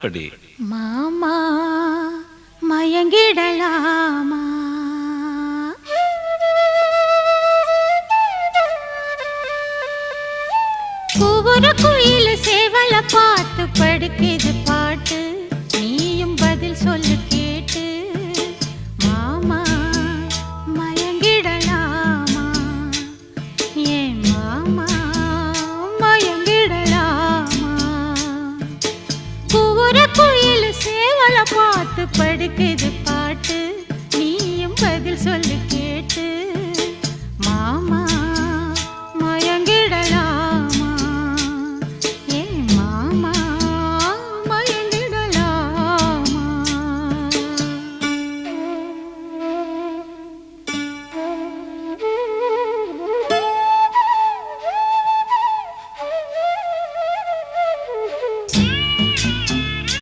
படி மாமா மயங்கிடலாமா? ஒவ்வொரு குயில் சேவலப்பா பார்த்து படுக்குது.